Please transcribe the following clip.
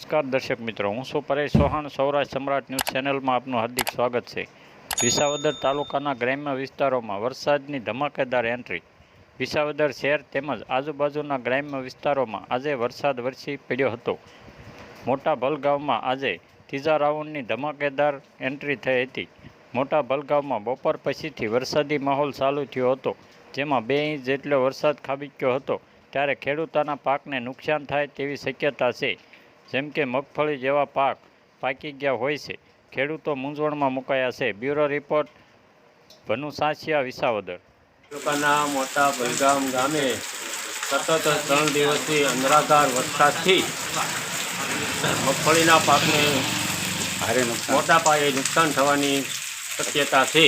નમસ્કાર દર્શક મિત્રો, હું છું પરેશ ચૌહાણ, સૌરાષ્ટ્ર સમ્રાટ ન્યૂઝ ચેનલમાં આપનું હાર્દિક સ્વાગત છે. વિસાવદર તાલુકાના ગ્રામ્ય વિસ્તારોમાં વરસાદની ધમાકેદાર એન્ટ્રી. વિસાવદર શહેર તેમજ આજુબાજુના ગ્રામ્ય વિસ્તારોમાં આજે વરસાદ વરસી પડ્યો હતો. મોટા ભલગાંવમાં આજે ત્રીજા રાઉન્ડની ધમાકેદાર એન્ટ્રી થઈ હતી. મોટા ભલગાંવમાં બપોર પછીથી વરસાદી માહોલ ચાલુ થયો હતો, જેમાં બે ઇંચ જેટલો વરસાદ ખાબક્યો હતો. ત્યારે ખેડૂતોના પાકને નુકસાન થાય તેવી શક્યતા છે. જેમ કે મગફળી જેવા પાક પાકી ગયા હોય છે ખેડૂતો મૂંઝવણમાં મુકાયા છે. Bureau report Bhanu Sansiya Visavadar. તાલુકાના મોટા બલગામ ગામે સતત ત્રણ દિવસથી અંધરાધાર વરસાદથી મગફળીના પાકને મોટા પાયે નુકસાન થવાની શક્યતા છે.